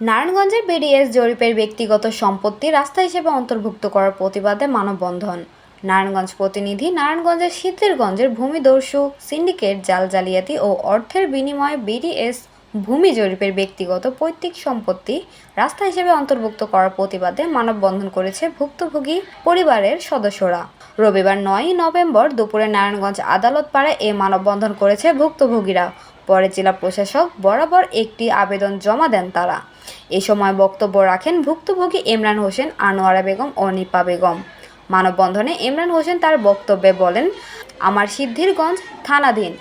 নারায়ণগঞ্জের বিডিএস জরিপের ব্যক্তিগত সম্পত্তি রাস্তা হিসেবে অন্তর্ভুক্ত করার প্রতিবাদে মানববন্ধন। নারায়ণগঞ্জ প্রতিনিধি নারায়ণগঞ্জের শীতেরগঞ্জের ভূমিদস্যু সিন্ডিকেট, জাল জালিয়াতি ও অর্থের বিনিময়ে বিডিএস ভূমি জরিপের ব্যক্তিগত পৈতৃক সম্পত্তি রাস্তা হিসেবে অন্তর্ভুক্ত করার প্রতিবাদে মানববন্ধন করেছে ভুক্তভোগী পরিবারের সদস্যরা। রবিবার নয়ই নভেম্বর দুপুরে নারায়ণগঞ্জ আদালত পাড়ায় এ মানববন্ধন করেছে ভুক্তভোগীরা। পরে জেলা প্রশাসক বরাবর একটি আবেদন জমা দেন তারা। এ সময় বক্তব্য রাখেন ভুক্তভোগী ইমরান হোসেন, আনোয়ারা বেগম ও নিপা বেগম। মানববন্ধনে ইমরান হোসেন তার বক্তব্যে বলেন, আমার সিদ্ধিরগঞ্জ থানাধীন।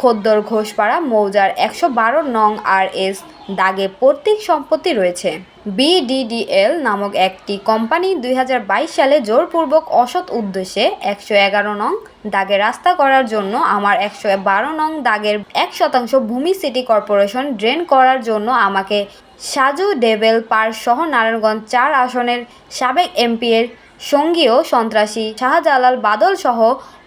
খদ্দর ঘোষপাড়া, মৌজার একশো বারো নং আর এস দাগে পৈতৃক সম্পত্তি রয়েছে। বিডিডিএল নামক একটি কোম্পানি দুই হাজার বাইশ সালে জোরপূর্বক অসৎ উদ্দেশ্যে একশো এগারো নং দাগে রাস্তা করার জন্য আমার একশো বারো নং দাগের এক শতাংশ ভূমি সিটি কর্পোরেশন ড্রেন করার জন্য আমাকে সাজু ডেভেল পার সহ নারায়ণগঞ্জ চার আসনের সাবেক এমপি এর সঙ্গীয় সন্ত্রাসী। শাহজালাল বাদল সহ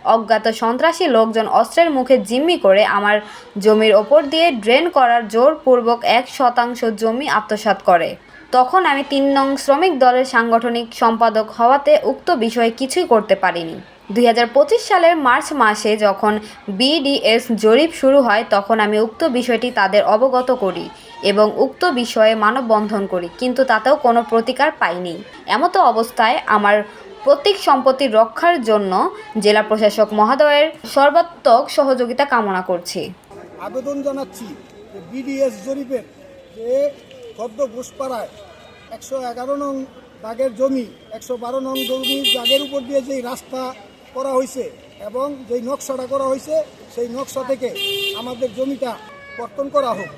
অজ্ঞাত সন্ত্রাসী লোকজন অস্ত্রের মুখে জিম্মি করে আমার জমির ওপর দিয়ে ড্রেন করার জোরপূর্বক এক শতাংশ জমি আত্মসাত করে। তখন আমি তিন নং শ্রমিক দলের সাংগঠনিক সম্পাদক হওয়াতে উক্ত বিষয়ে কিছুই করতে পারিনি। দুই হাজার পঁচিশ সালের মার্চ মাসে যখন বিডিএস জরিপ শুরু হয়, তখন আমি উক্ত বিষয়টি তাদের অবগত করি এবং উক্ত বিষয়ে মানববন্ধন করি, কিন্তু তাতেও কোনো প্রতিকার পাইনি। এমতো অবস্থায় আমার প্রত্যেক সম্পত্তি রক্ষার জন্য জেলা প্রশাসক মহোদয়ের সর্বাত্মক সহযোগিতা কামনা করছি। আবেদন জানাচ্ছি বিডিএস জরিপের যে খদ্দ ঘোষপাড়ায় একশো এগারো নং দাগের জমি, একশো বারো নং জমি দাগের উপর দিয়ে যেই রাস্তা করা হয়েছে এবং যেই নকশাটা করা হয়েছে, সেই নকশা থেকে আমাদের জমিটা কর্তন করা হোক।